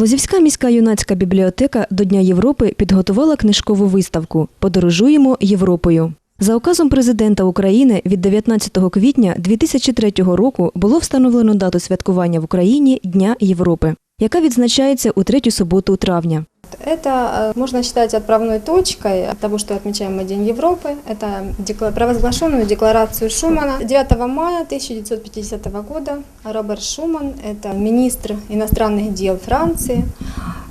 Лозівська міська юнацька бібліотека до Дня Європи підготувала книжкову виставку Подорожуємо Європою. За указом президента України від 19 квітня 2003 року було встановлено дату святкування в Україні Дня Європи, яка відзначається у третю суботу травня. Это э, можно считать отправной точкой того, что отмечаем мы День Европы. Это провозглашенную декларацию Шумана 9 мая 1950 года. Роберт Шуман, это министр иностранных дел Франции,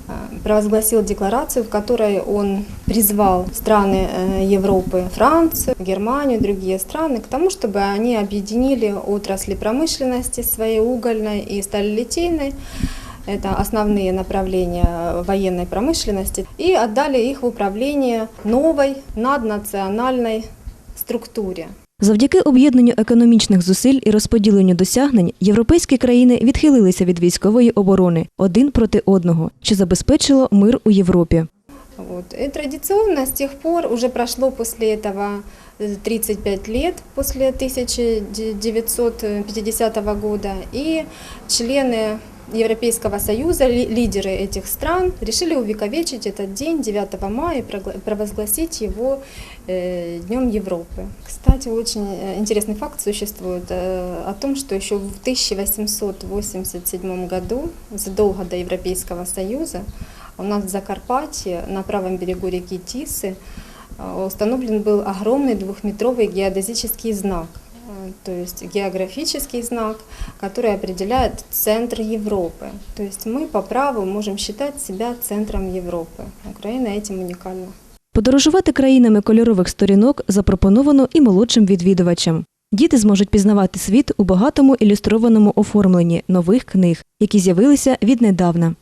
э, провозгласил декларацию, в которой он призвал страны э, Европы, Францию, Германию, другие страны к тому, чтобы они объединили отрасли промышленности своей угольной и сталелитейной, это основные направления военной промышленности, и отдали их в управление новой наднациональной структуре. Завдяки об'єднанню економічних зусиль і розподіленню досягнень європейські країни відхилилися від військової оборони один проти одного, що забезпечило мир у Європі. Вот. И традиционно с тех пор уже прошло после этого э, 35 лет, после 1950 года, и члены Европейского Союза, ли- лидеры этих стран, решили увековечить этот день 9 мая и провозгласить его э, Днем Европы. Кстати, очень э, интересный факт существует э, о том, что еще в 1887 году, задолго до Европейского Союза, у нас в Закарпатье, на правом берегу реки Тисы, установлен был огромный двухметровый геодезический знак, то есть географический знак, который определяет центр Европы. То есть мы по праву можем считать себя центром Европы. Украина этим уникальна. Подорожувати країнами кольорових сторінок запропоновано і молодшим відвідувачам. Діти зможуть пізнавати світ у багатому ілюстрованому оформленні нових книг, які з'явилися віднедавна.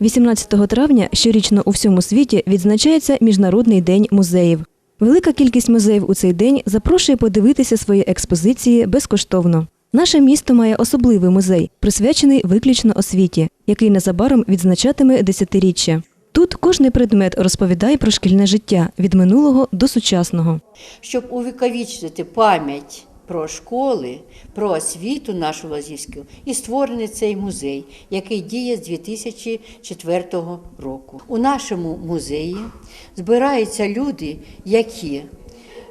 18 травня щорічно у всьому світі відзначається Міжнародний день музеїв. Велика кількість музеїв у цей день запрошує подивитися свої експозиції безкоштовно. Наше місто має особливий музей, присвячений виключно освіті, який незабаром відзначатиме десятиріччя. Тут кожний предмет розповідає про шкільне життя від минулого до сучасного. щоб увіковічити пам'ять про школи, про освіту нашу Лазівську, і створений цей музей, який діє з 2004 року. У нашому музеї збираються люди, які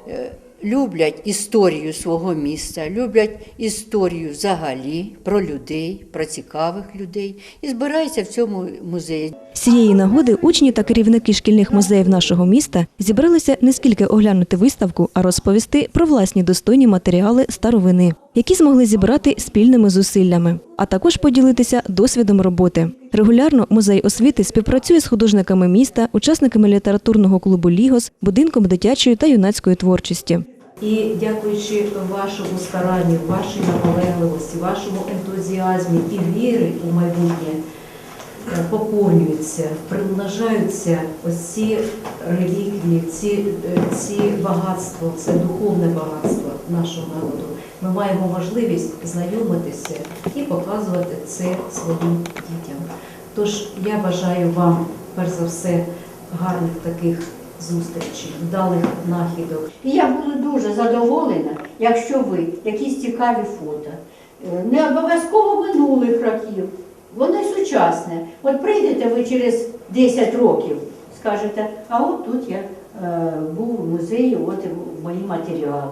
е, люблять історію свого міста, люблять історію взагалі про людей, про цікавих людей, і збираються в цьому музеї. З цієї нагоди учні та керівники шкільних музеїв нашого міста зібралися не скільки оглянути виставку, а розповісти про власні достойні матеріали старовини, які змогли зібрати спільними зусиллями, а також поділитися досвідом роботи. Регулярно музей освіти співпрацює з художниками міста, учасниками літературного клубу Лігос, будинком дитячої та юнацької творчості. І дякуючи вашому старанню, вашій наполегливості, вашому ентузіазмі і віри у майбутнє, поповнюються, примножаються ось ці реліквії, ці, е, ці багатства, це духовне багатство нашого народу. Ми маємо можливість знайомитися і показувати це своїм дітям. Тож я бажаю вам, перш за все, гарних таких зустрічей, вдалих нахідок. І я буду дуже задоволена, якщо ви якісь цікаві фото. Е, Не обов'язково минулих років, вони сучасні. От прийдете ви через 10 років, скажете, а от тут я е, був у музеї, от мої матеріали.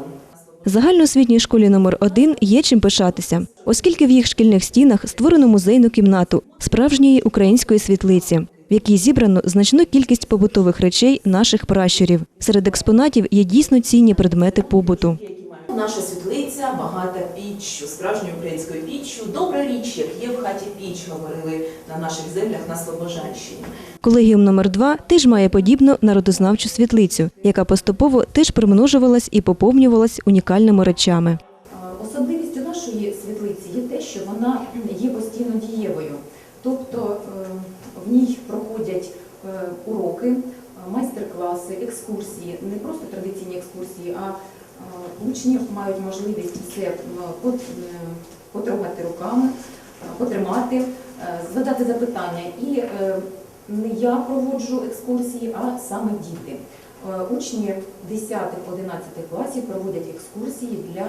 Загальноосвітній школі номер 1 є чим пишатися, оскільки в їх шкільних стінах створено музейну кімнату справжньої української світлиці, в якій зібрано значну кількість побутових речей наших пращурів. Серед експонатів є дійсно цінні предмети побуту. Наша світлиця багата піччю, справжньою українською піччю. Добра річ, як є в хаті піч, говорили на наших землях на Слобожанщині. Колегіум номер 2 теж має подібну народознавчу світлицю, яка поступово теж примножувалась і поповнювалась унікальними речами. Особливістю нашої світлиці є те, що вона є постійно дієвою. Тобто е, в ній проходять е, уроки, е, майстер-класи, екскурсії, не просто традиційні екскурсії, а учні мають можливість м, пот- е, потрогати руками, е, потримати, е, задати запитання. І е, не я проводжу екскурсії, а саме діти. Е, Учні 10-11 класів проводять екскурсії для е,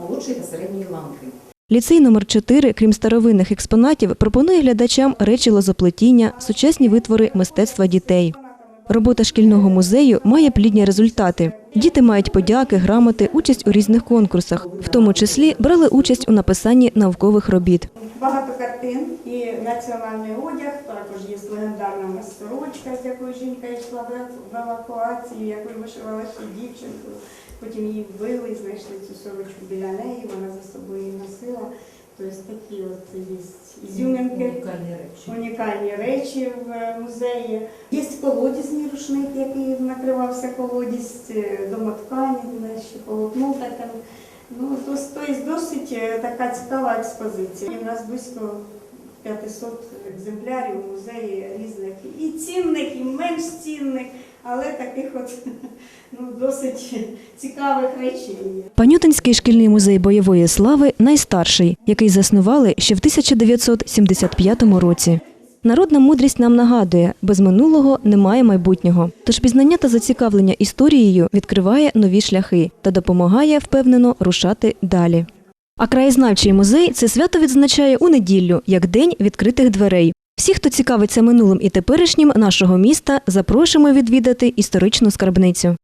молодшої та середньої ланки. Ліцей номер 4 крім старовинних експонатів, пропонує глядачам речі лозоплетіння, сучасні витвори мистецтва дітей. Робота шкільного музею має плідні результати. Діти мають подяки, грамоти, участь у різних конкурсах, в тому числі брали участь у написанні наукових робіт. Багато картин і національний одяг, також є легендарна сорочка, з якою жінка йшла в- евакуацію, якою вишивала ще дівчинку. Потім її вбили, знайшли цю сорочку біля неї, вона за собою носила. Тобто такі от є ізюминки, Унікальні речі. унікальні речі в е, музеї. Є колодязний рушник, який накривався колодязь, е, домоткані, ще полотно таке. Ну, то- тобто досить е, така цікава експозиція. І в нас близько 500 екземплярів у музеї різних і цінних, і менш цінних, але таких от ну, досить цікавих речей. Панютинський шкільний музей бойової слави найстарший, який заснували ще в 1975 році. Народна мудрість нам нагадує, без минулого немає майбутнього. Тож пізнання та зацікавлення історією відкриває нові шляхи та допомагає впевнено рушати далі. А краєзнавчий музей це свято відзначає у неділю як день відкритих дверей. Всі, хто цікавиться минулим і теперішнім нашого міста, запрошуємо відвідати історичну скарбницю.